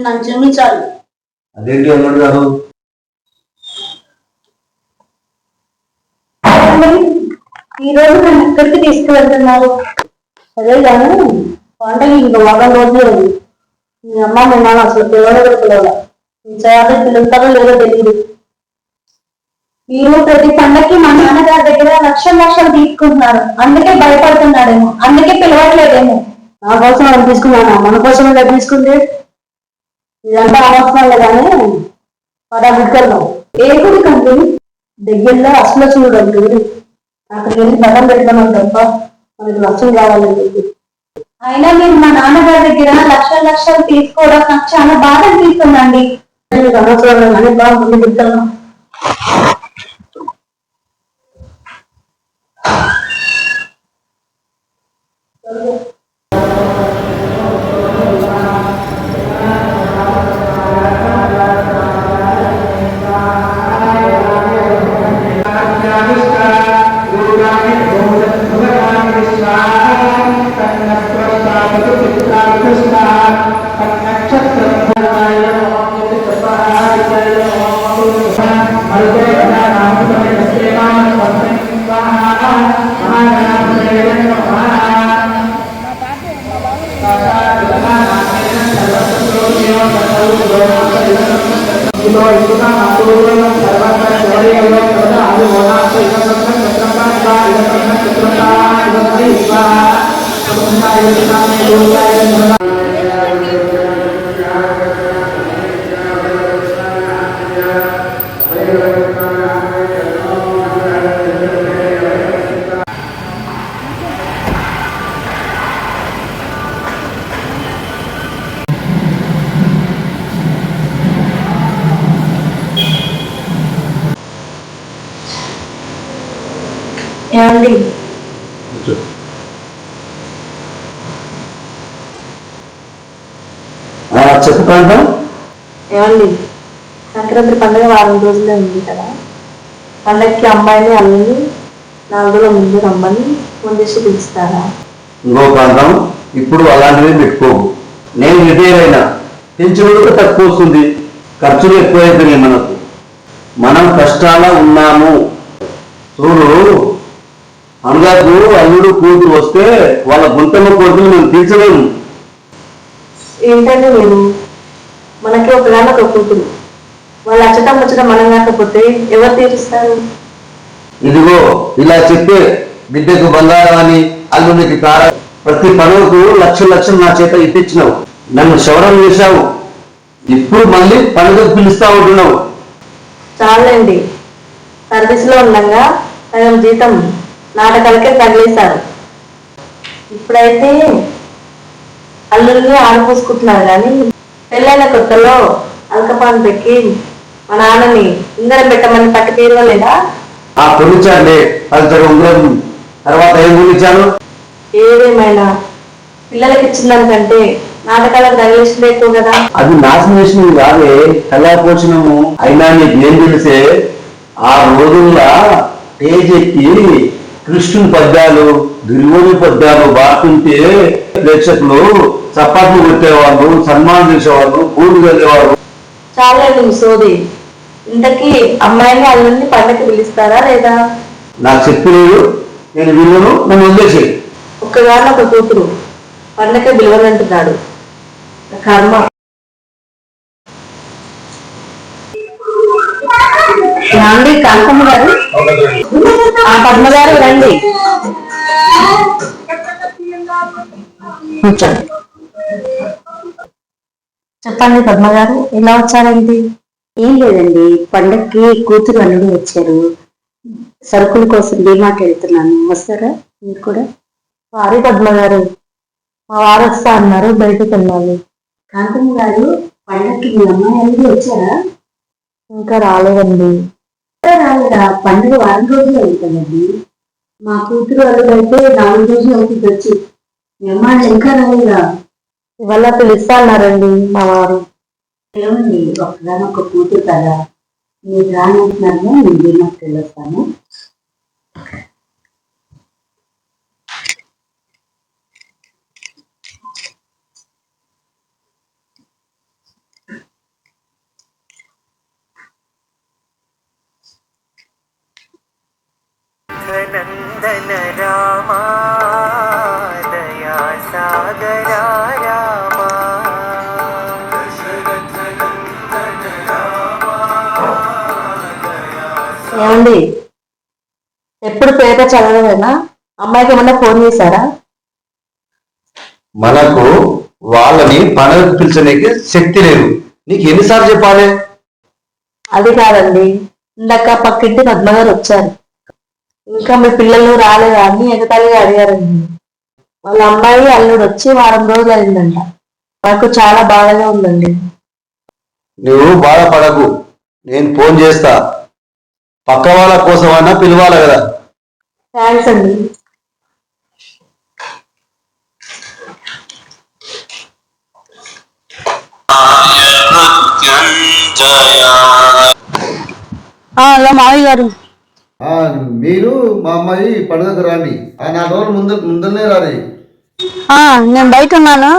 నన్ను క్షమించాలి అదేంటి అల్లుడు గారు ఈ రోజు నన్ను ఎక్కడికి తీసుకువెళ్తున్నారు అదే కానీ పండగ ఇంక వారం రోజులే ఉంది. మీ అమ్మ మీ నాన్న అసలు పిల్లలు పిల్లల మీ చేయాలి పిలుస్తారో లేదో తెలియదు మీరు ప్రతి పండక్కి మా నాన్నగారి దగ్గర లక్షల లక్షలు తీసుకుంటున్నారు. అందుకే భయపడుతున్నాడేమో. అందుకే పిలవట్లేదేమో. నా కోసం తీసుకున్నాను? మన కోసం తీసుకుంది? ఇదంతా అనవసరం కానీ పదా గుడికెళ్దాం ఏ గుడి దగ్గరలో అసలు చూడండి అక్కడికి వెళ్ళి పదం పెట్టుకున్నాం తప్ప మనకి లక్ష్యం కావాలని చెప్పి. అయినా మీరు మా నాన్నగారి దగ్గర లక్షల లక్షలు తీసుకోవడం నాకు చాలా బాధ అనిపిస్తుందండి. నీకు అనవసరం కానీ బాగుంది ముందు ఏమండి ఆ, చెప్పు ప్రాంతం ఏమండి? సంక్రాంతి పండుగ వారం రోజులే ఉంది కదా. పండగకి అమ్మాయిని అల్లుని నాలుగు రోజుల ముందు రమ్మని ముందేసి పిలుస్తారా? ఇంకో ప్రాంతం ఇప్పుడు అలాంటివి పెట్టుకోవు నేను రిటైర్ అయినా కూడా తక్కువ వస్తుంది. ఖర్చులు ఎక్కువైపోయినాయి మనకు. మనం కష్టాల ఉన్నాము. చూడు. అనగాకు అల్లుడు కూతురు వస్తే వాళ్ళ గుంతమ్మ కొడుకులు మేము తీర్చలేము. ఏంటంటే మీరు మనకి ఒకగానొక కూతురు. వాళ్ళు అచ్చటం ముచ్చటం మనం కాకపోతే ఎవరు తీరుస్తారు? ఇదిగో ఇలా చెప్పే బిడ్డకు బంగారం అని అల్లునికి కార ప్రతి పనులకు లక్ష లక్షలు నా చేత ఇప్పించినావు. నన్ను శవరం చేశావు ఇప్పుడు మళ్ళీ పండుగకు పిలుస్తా ఉంటున్నావు. చాలండి. సర్వీస్లో ఉండగా సగం జీతం నాటకాలకే తగిలేశారు. ఇప్పుడైతే అల్లుల్ని ఆడిపోసుకుంటున్నారు కానీ పెళ్ళైన కొత్తలో అల్కపాన్ పెట్టి మా నాన్నని ఇందరం పెట్టమని పట్టి తీరలేదా ఆ జర ఉంగరం తర్వాత ఏం కొనిచ్చాను ఏదేమైనా పిల్లలకి ఇచ్చిందానికంటే నాటకాలకు తగిలేసింది ఎక్కువ కదా. అది నాశనం కాదే కళాపోషణము అయినా నీకు ఏం తెలిసే? ఆ రోజుల్లో స్టేజ్ ఎక్కి కృష్ణుని పద్యాలు దుర్యోని పద్యాలు బాగుంటే ప్రేక్షకులు చప్పట్లు కొట్టేవాళ్ళు సన్మానం చేసేవాళ్ళు పూలు వెళ్ళేవాళ్ళు చాలండి మీ సోది. ఇంతకీ అమ్మాయిని అల్లుల్ని పండగకి పిలుస్తారా లేదా? నాకు చెప్పలేదు నేను విలువను నన్ను వదిలేసి ఒక్కగానో ఒక కూతురు పండగ పిలవనంటున్నాడు. కర్మ. కాంతమ్మ గారు. ఆ పద్మ గారు రండి. చెప్పండి పద్మ గారు ఎలా వచ్చారండి? ఏం లేదండి పండక్కి కూతురు అల్లుడు వచ్చారు. సరుకుల కోసం డిమార్ట్ వెళ్తున్నాను. వస్తారా మీరు కూడా? సారీ పద్మ గారు మా వారు వస్తా అన్నారు బయటకు వెళ్ళాలి. కాంతమ్మ గారు పండక్కి మీ అమ్మాయి అల్లుడు వచ్చారా? ఇంకా రాలేదండి. రాలేదా పండుగ వారం రోజులు అవుతుందండి మా కూతురు అయితే నాలుగు రోజులు అవుతుంది వచ్చి. అమ్మాయి ఇంకా రాలేదా? ఇవాళ పిలుస్తా అన్నారండి మా వారు. ఏమండి ఒక్కగానొక్క కూతురు కదా. మీరు రానంటున్నాను నేను డిమార్ట్ వెళ్ళొస్తాను నందన ఏమండి? ఎప్పుడు పేపర్ చదవలేనా అమ్మాయికి ఏమన్నా ఫోన్ చేశారా? మనకు వాళ్ళని పనులకు పిలిచడానికి శక్తి లేదు. నీకు ఎన్నిసార్లు చెప్పాలి? అది కాదండి. ఇందాక పక్కింటి పద్మగారు వచ్చారు. ఇంకా మీ పిల్లలు రాలేదా? అని ఎగతాళిగా అడిగారండి వాళ్ళ అమ్మాయి అల్లుడు వచ్చి వారం రోజులు అయిందంట నాకు చాలా బాధగా ఉందండి. నువ్వు బాధపడకు. నేను ఫోన్ చేస్తా. పక్క వాళ్ళ కోసమైనా పిలవాలి కదా? థ్యాంక్స్ అండి. హలో మావయ్య గారు. మీరు మా అమ్మాయి నాలుగు రోజులు ముందు ముందరనే నేను బయట ఉన్నాను.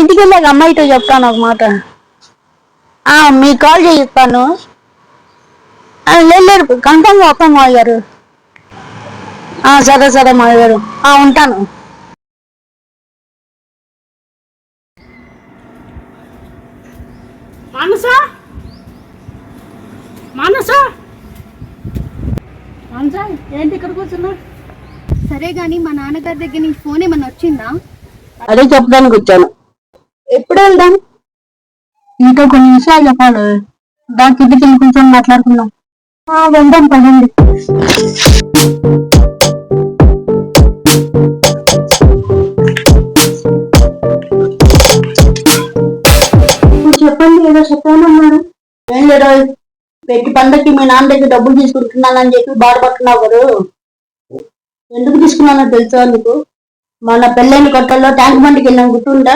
ఇంటికి వెళ్ళాక అమ్మాయితో చెప్తాను ఒక మాట. ఆ, మీకు కాల్ చేస్తాను ఆ, లేదు కన్ఫామ్గా వస్తాను మావయ్య గారు. ఆ, సరే సరే మావయ్య గారు. ఆ, ఉంటాను. మానస? ఏంటి ఇక్కడ కూర్చున్నా? సరే గాని మా నాన్నగారి దగ్గర నుంచి ఫోన్ ఏమన్నా వచ్చిందా? అదే చెప్పడానికి వచ్చాను. ఎప్పుడు వెళ్దాం? ఇంకా కొన్ని విషయాలు చెప్పాలి. దానికి ఇంటికి వెళ్ళి కూర్చొని మాట్లాడుకుందాం. ఆ, వెళ్దాం పదండి. పెట్టి పండక్కి మీ నాన్న దగ్గర డబ్బులు తీసుకుంటున్నానని చెప్పి బాధపడుతున్నావు కదా. ఎందుకు తీసుకున్నానో తెలుసా నీకు? మన పెళ్ళైన కొట్టల్లో ట్యాంక్ బండికి వెళ్ళాం గుర్తుందా?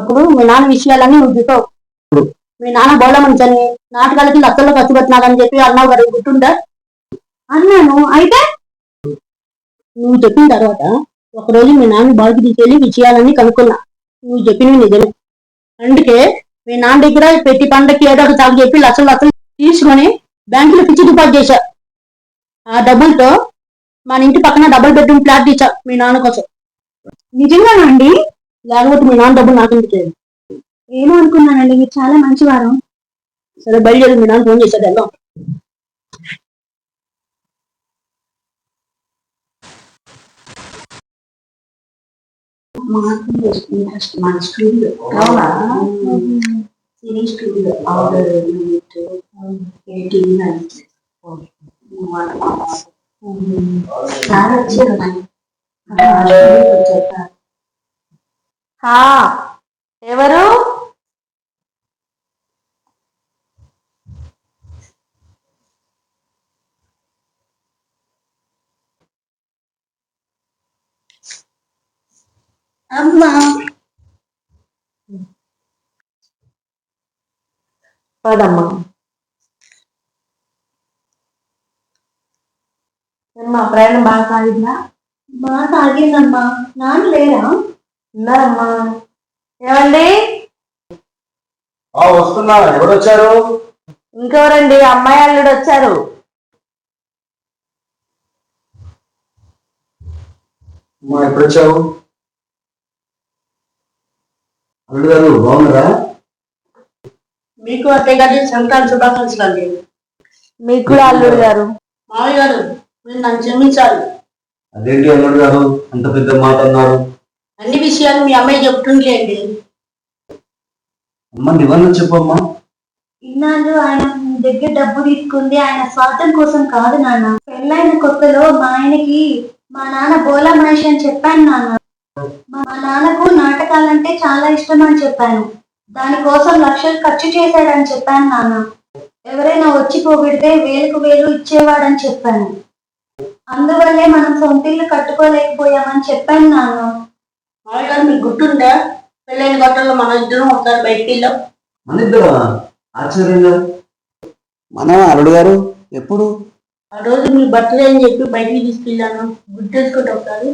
అప్పుడు మీ నాన్న విషయాలన్నీ నువ్వు చెప్పావు మీ నాన్న బోళ మంచని నాటకాలకి లక్షల్లో ఖర్చు పెట్టినాడని చెప్పి అన్నావు కదా గుర్తుందా? అన్నాను. అయితే నువ్వు చెప్పిన తర్వాత ఒకరోజు మీ నాన్న బావికి తీసుకెళ్ళి విషయాలన్నీ కనుక్కున్నా. నువ్వు చెప్పినవి నిజమే. అందుకే మీ నాన్న దగ్గర పెట్టి పండక్కి ఏదో ఒక చాలు చెప్పి లక్షలు లక్షలు తీసుకొని బ్యాంకులో పిచ్చి డిపాజిట్ చేశా. ఆ డబ్బులతో మన ఇంటి పక్కన డబుల్ బెడ్రూమ్ ఫ్లాట్ ఇచ్చా మీ నాన్న కోసం. నిజంగానండి లేకపోతే మీ నాన్న డబ్బులు నాకు ఎందుకు లేదు ఏమో అనుకున్నానండి మీరు చాలా మంచివారు. సరే బయలుదేరి మీ నాన్న ఫోన్ చేశాడు వెళ్దాం. మన స్కూల్లో హా. ఎవరు? అమ్మా. పదమ్మా. ఏమ్మా ప్రయాణం బాగా సాగిందా బాగా సాగిందమ్మా నాన్న లేరా? ఉన్నారమ్మా. ఏమండి? వస్తున్నా ఎవరు వచ్చారు ఇంకెవరండి? అమ్మాయి అల్లుడు వచ్చారు. ఎప్పుడు వచ్చావు అల్లుడు గారు బాగున్నారా? మీకు అత్తయ్య గారి సంక్రాంతి శుభాకాంక్షలు అండి. మీకు కూడా అల్లుడు గారు. మామయ్య గారు మీరు నన్ను క్షమించాలి. అదేంటి అల్లుడు గారు? అంత పెద్ద మాట అన్నారు. అన్ని విషయాలు మీ అమ్మాయి చెప్తుండలేండి అమ్మ నివారణ చెప్పమ్మా. ఇన్నాళ్ళు ఆయన మీ దగ్గర డబ్బు తీసుకుంది ఆయన స్వార్థం కోసం కాదు నాన్న. పెళ్ళైన కొత్తలో మా ఆయనకి మా నాన్న బోలా మనిషి అని చెప్పాను నాన్న. మా నాన్నకు నాటకాలంటే చాలా ఇష్టం అని చెప్పాను. దానికోసం లక్షలు ఖర్చు చేశాడని చెప్పాను నాన్న. ఎవరైనా వచ్చి పోగొడితే వేలకు వేలు ఇచ్చేవాడని చెప్పాను. అందువల్లే మనం సొంతిల్లు కట్టుకోలేకపోయామని చెప్పాను నాన్న. గారు మీకు గుర్తుందా? పెళ్ళైన గొట్టల్లో మన ఇద్దరం ఒకసారి బయటికి వెళ్ళాం మన ఇద్దరా ఆశ్చర్యంగా. మన అల్లుడు గారు ఎప్పుడు? ఆ రోజు మీ బర్త్డే అని చెప్పి బయటికి తీసుకెళ్ళాను. గుర్తేసుకుంటే ఒకసారి.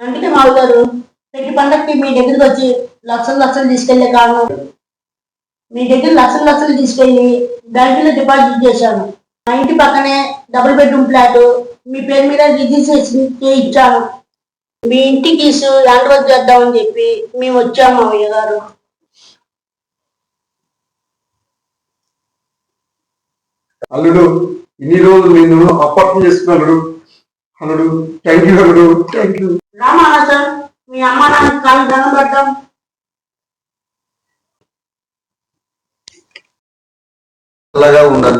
అందుకే మావి గారు ప్రతి పండగకి మీ దగ్గరికి వచ్చి లక్షలు లక్షలు తీసుకెళ్ళే కారణం. మీ దగ్గర లక్షలు లక్షలు తీసుకెళ్ళి బ్యాంకులో డిపాజిట్ చేశాను. మా ఇంటి పక్కనే డబుల్ బెడ్రూమ్ ఫ్లాట్ మీ పేరు మీద రిజిస్ట్రేషన్ ఇచ్చాను. మీ ఇంటికి హ్యాండ్ ఓవర్ చేద్దామని చెప్పి మేము వచ్చాము మావయ్య గారు. అల్లుడు ఇన్ని రోజులు నేను అపార్థం చేసుకున్నాడు అల్లుడు. థ్యాంక్ యూ అల్లుడు. థ్యాంక్ యూ రామా సార్ మీ అమ్మ నాన్న కాళ్ళు దండం పడ్డాం అలాగా ఉండాలి.